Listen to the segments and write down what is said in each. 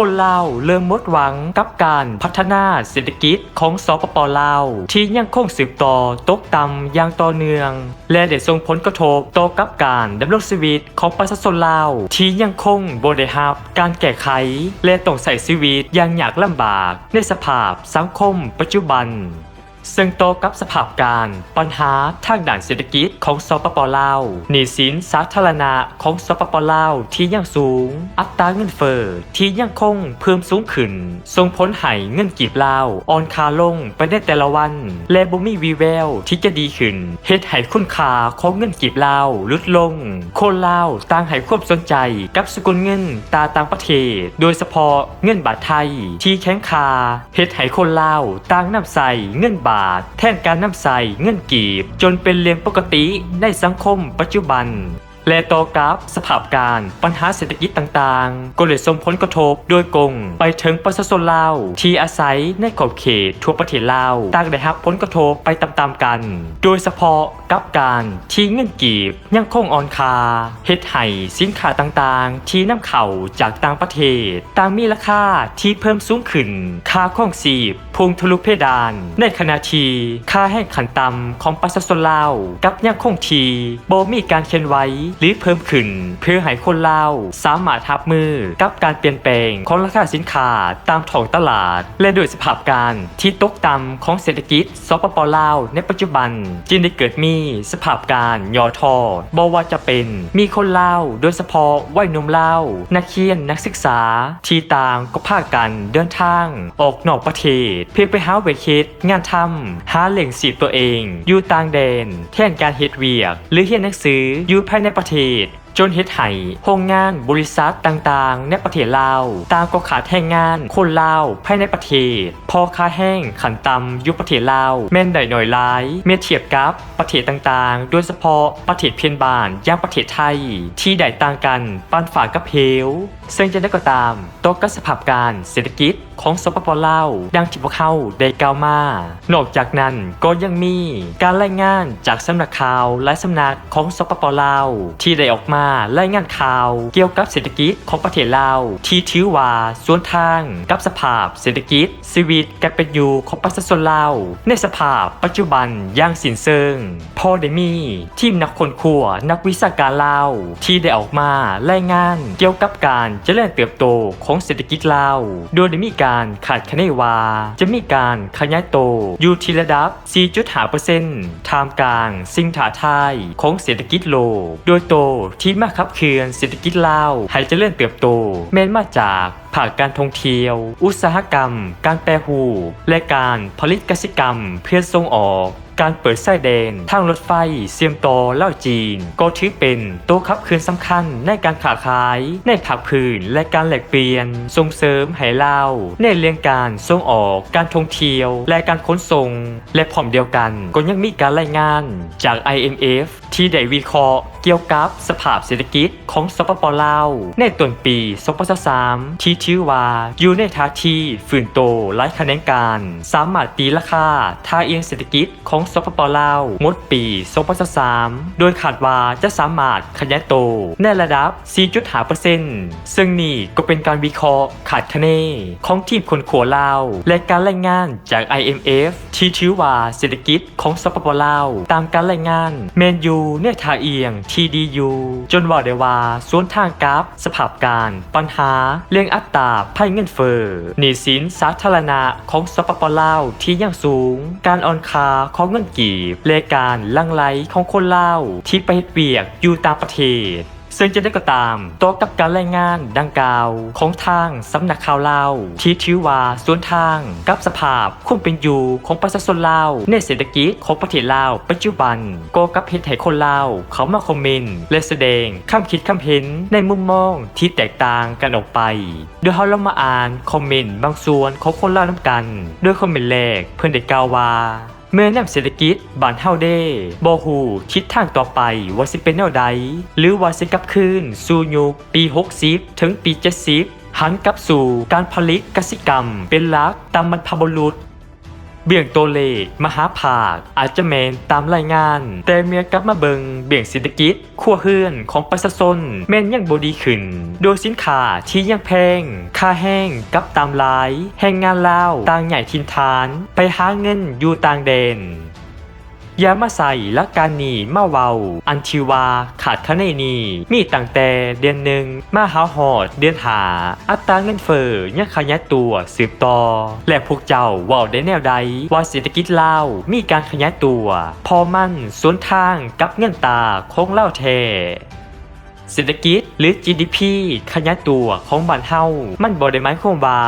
คนลาวเริ่มหมดหวังกับการพัฒนาเศรษฐกิจของสปปลาว ที่ยังคงสืบต่อตกต่ำอย่างต่อเนื่อง และได้ส่งผลกระทบต่อกับการดำรงชีวิตของประชาชนลาว ที่ยังคงบ่ได้รับการแก้ไข และต้องใส่ชีวิตอย่างยากลำบากในสภาพสังคมปัจจุบัน ซึ่งโตกับสภาพการปัญหาทางด้านเศรษฐกิจของสปปลาวหนี้สินสาธารณะของสปปลาวที่ยังสูง อัตราเงินเฟอ้อที่ยังคงเพิ่มสูงขึ้นส่งผลให้เงินกีบลาวอ่อนค่าลงไปในแต่ละวัน และบ่มีวีแววที่จะดีขึ้นเฮ็ดให้คุณค่าของเงินกีบลาวลดลง คนลาวต่างให้ความสนใจกับสกุลเงินตาต่างประเทศ โดยเฉพาะเงินบาทไทยที่แข็งค่าเฮ็ดให้คนลาวต่างนำใส่เงินบาทแทนการนำใส่เงื่อนกีบ จนเป็นเรื่องปกติในสังคมปัจจุบัน และต่อกับสภาพการ ปัญหาเศรษฐกิจต่างๆ ก็เลยส่งผลกระทบโดยกง ไปถึงประชาชนลาว ที่อาศัยในขอบเขตทั่วประเทศลาวต่างได้รับผลกระทบไปตามๆกัน โดยเฉพาะกับการที่เงินกีบยังคงอ่อนคาเฮ็ดให้สินค้าต่างๆ ที่นำเข้าจากต่างประเทศ ต่างมีราคาที่เพิ่มสูงขึ้น ค่าครองชีพพุ่งทะลุเพดาน ในขณะที่ค่าแห้งขันต่ำของประชาชนลาวกับยังคงทีบ่มีการเขียนไว้หรือเพิ่มขึ้น เพื่อให้คนลาวสามารถทับมือกับการเปลี่ยนแปลงของราคาสินค้าตามท้องตลาด และโดยสภาพการที่ตกต่ำของเศรษฐกิจสปปลาวในปัจจุบันจึงได้เกิดมีสภาพการย่อทอบ่ว่าจะเป็นมีคนลาวโดยเฉพาะวัยหนุ่มลาวนักเรียนนักศึกษา ที่ต่างก็พากันเดินทาง ออกนอกประเทศ เพื่อไปหาเวคิดงานทำหาเหล่งสีตัวเอง อยู่ต่างแดน แทนการเฮ็ดเวียก หรือเรียนหนังสืออยู่ภายในประประเทศจนเฮ็ดให้โรงงานบริษัทต่างๆ ในประเทศลาวต่างก็ขาดแรงงานคนลาวภายในประเทศ พอค่าแห้งขันต่ำอยู่ประเทศลาวแม่นได้หน่อยหลาย เมื่อเทียบกับประเทศต่างๆ โดยเฉพาะประเทศเพียนบ้านอย่างประเทศไทย ที่ได้ต่างกันปานฝากับเหวซึ่งจะได้ก็ตามตกกับสภาพการเศรษฐกิจของสปปลาวดังที่พวกเขาได้กล่าวมานอกจากนั้นก็ยังมีการรายงานจากสำนักข่าวและสำนักของสปปลาวที่ได้ออกมารายงานข่าวเกี่ยวกับเศรษฐกิจของประเทศลาว ที่ถือว่าสวนทางกับสภาพเศรษฐกิจชีวิตการเป็นอยู่ของประชาชนลาว ในสภาพปัจจุบันอย่างสินเซิงพอได้มีทีมนักคนขัวนักวิชาการลาว ที่ได้ออกมารายงานเกี่ยวกับการเจริญเติบโตของเศรษฐกิจลาว โดยได้มีการคาดคะเนว่า จะมีการขยายโตอยู่ที่ระดับ 4.5%ท่ามกลางสิ่งท้าทายของเศรษฐกิจโลกโดยโตที่มาขับเคลื่อนเศรษฐกิจลาวให้เจริญเติบโตแม้นมาจากภาคการท่องเที่ยว อุตสาหกรรม การแปรรูปและการผลิตกสิกรรม เพื่อส่งออก การเปิดไส้แดนทางรถไฟเซียมโตเล่าจีน ก็ถือเป็นตัวขับเคลื่อนสำคัญในการขาขาย ในผักผืนและการแลกเปลี่ยน ส่งเสริมให้ลาวในเรื่องการส่งออก การท่องเที่ยว และการขนส่ง และพร้อมเดียวกันก็ยังมีการรายงานจาก IMF ที่ได้วิเคราะห์เกี่ยวกับสภาพเศรษฐกิจของสปปลาวในต้นปี2023ที่ชื่อว่าอยู่ในท่าทีฟื้นโตไร้คะแนนการ สามารถตีราคาท่าเอียงเศรษฐกิจของสปปลาวงดปี2023โดยคาดว่าจะสามารถขยายโตในระดับ 4.5%ซึ่งนี่ก็เป็นการวิเคราะห์ขาดคะเนของทีมคนขัวลาวและการรายงานจาก IMF ที่ถือว่าเศรษฐกิจของสปปลาวตามการรายงานแมนยูในท่าเอียง TDU จนว่าได้ว่าสวนทางกับสภาพการ ปัญหา เรื่องอัตราภัยเงินเฟ้อหนี้สินสาธารณะของสปปลาวที่ยังสูง การอ่อนค่าของเงินกีบและการลังไลของคนลาวที่ไปเปียกอยู่ตามประเทศ ซึ่งจะได้ก็ตามตัวกับการรายงานดังกล่าว ของทางสำนักข่าวลาวที่ถือว่าสวนทางกับสภาพความเป็นอยู่ของประชาชนลาว ในเศรษฐกิจของประเทศลาว ปัจจุบันก็กับเฮ็ดให้คนลาว เขามาคอมเมนต์และแสดงคำคิดคำเห็นในมุมมองที่แตกต่างกันออกไปโดยเราลองมาอ่านคอมเมนต์บางส่วนของคนลาวน้ำกัน โดยคอมเมนต์แรกเพื่อนได้กล่าวว่า เมื่อนำเศรษฐกิจบานเฮาเด้บอฮู้ทิศทางต่อไปว่าสิเป็นแนวใด หรือว่าสิกลับคืนสู่ยุคปี 60 ถึงปี 70หันกลับสู่การผลิตกสิกรรมเป็นหลักตามบรรพบุรุษ เบี่ยงตัวเลขมหาภาค อาจจะเมนตามรายงาน แต่เมื่อกลับมาเบิงเบี่ยงเศรษฐกิจขั้วเฮือนของประชาชนแม่นยังบดีขึ้น โดยสินค้าที่ยังแพง ค่าแห้งกับตามหลาย แห่งงานลาวต่างใหญ่ทินฐาน ไปหาเงินอยู่ต่างแดน ยามาใส่ละการนีมาเวา อันทิวา ขาดคะเนนี มีตั้งแต่เดือนหนึ่งมาหาหอด เดือนหา อัตราเงินเฟ้อยังขยายตัวสืบต่อ และพวกเจ้าว่าได้แนวใด ว่าเศรษฐกิจลาวมีการขยายตัว พอมันสวนทางกับเงินตาของเล่าวแท้ เศรษฐกิจหรือ GDP ขยายตัวของบ้านเฮามันบ่ได้หมายความว่า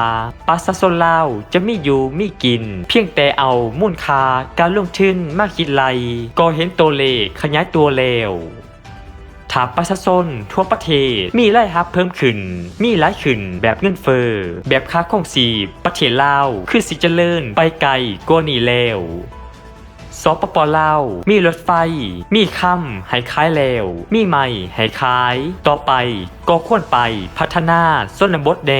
ประชาชนลาวจะมีอยู่มีกิน เพียงแต่เอามูลค่าการลงทุนมาคิดไลก็เห็นตัวเลขขยายตัวแล้วถ้าประชาชนทั่วประเทศมีรายรับเพิ่มขึ้น มีรายขึ้นแบบเงินเฟอ้อแบบค่าครองชีพประเทศลาวคือสิเจริญไปไกลกว่านี้แล้ว สปปลาวมีรถไฟ มีคำให้ขายแล้ว มีใหม่ให้ขาย ต่อไปก็ควรไปพัฒนาส่วนบทแด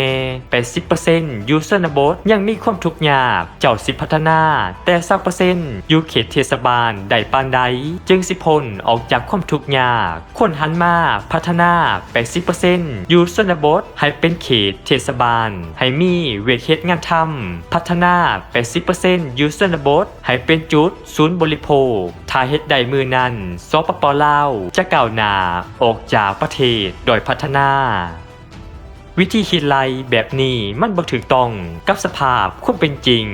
80%อยู่ส่วนบทยังมีความทุกข์ยากเจ้าสิพัฒนา แต่สักเปอร์เซ็นต์อยู่เขตเทศบาลใดปานใด จึงสิพ้นออกจากความทุกข์ยากควรหันมาพัฒนา80%อยู่ส่วนบทให้เป็นเขตเทศบาล ให้มีเวทเฮ็ดงานทำพัฒนา80%อยู่ส่วนบทให้เป็นจุดศูนย์บริโภค ถ้าเฮ็ดใดมือนั้นสปปลาวจะก้าวหน้าออกจากประเทศโดยพัฒนา วิธีคิดไลแบบนี้มันบ่ถูกต้องกับสภาพความเป็นจริง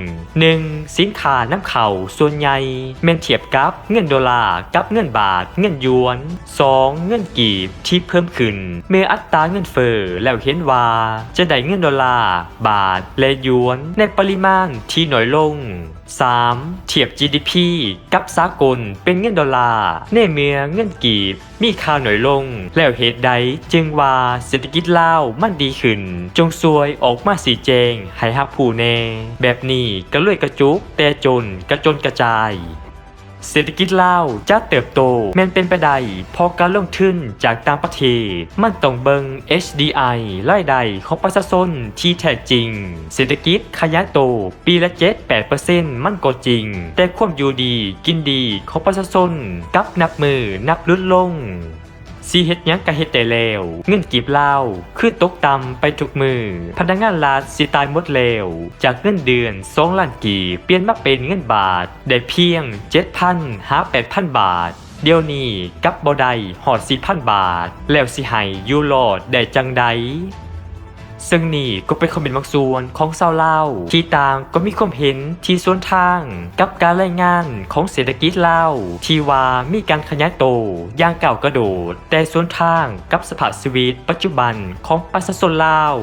1. สินค้าน้ำเข่าส่วนใหญ่แม่นเทียบกับเงินดอลลาร์กับเงินบาท เงินยวน 2. เงินกีบที่เพิ่มขึ้น เมื่ออัตราเงินเฟ้อแล้วเห็นว่าจะได้เงินดอลลาร์บาทและยวนในปริมาณที่น้อยลง 3. เทียบ GDP กับสากลเป็นเงินดอลลาร์ในเมืองเงินกีบ มีค่าหน่อยลง แล้วเหตุใดจึงว่าเศรษฐกิจลาวมันดีขึ้น จงซวยออกมาสีแจงให้ฮักผู้แน่ แบบนี้ก็เลยกระจุกแต่จนกระจนกระจาย เศรษฐกิจลาวจะเติบโตแม่นเป็นไปได้พอการลงทุนจากต่างประเทศ มันต้องเบิง HDI รายได้ของประชาชนที่แท้จริง เศรษฐกิจขยายโตปีละ 7-8%มันก็จริง แต่ความอยู่ดีกินดีของประชาชนกับนับมือนับลดลง สีเฮ็ดยังกะเฮ็ดแต่แล้ว เงินกีบเล่าขึ้นตกต่ำไปทุกมือ พนักงานรัฐสิตายหมดแล้วจากเงินเดือน2ล้านกีบเปลี่ยนมาเป็นเงินบาท ได้เพียง7,000หา8,000บาทเดี๋ยวนี้กับบ่ได้หอด4,000บาท แล้วสิให้อยู่รดได้จังใด ซึ่งนี่ก็เป็นคอมเมนต์บางส่วนของชาวลาวที่ต่างก็มีความเห็นที่สวนทางกับการรายงานของเศรษฐกิจลาวที่ว่ามีการขยายโตอย่างเก่ากระโดด แต่สวนทางกับสภาพชีวิตปัจจุบันของประชาชนลาว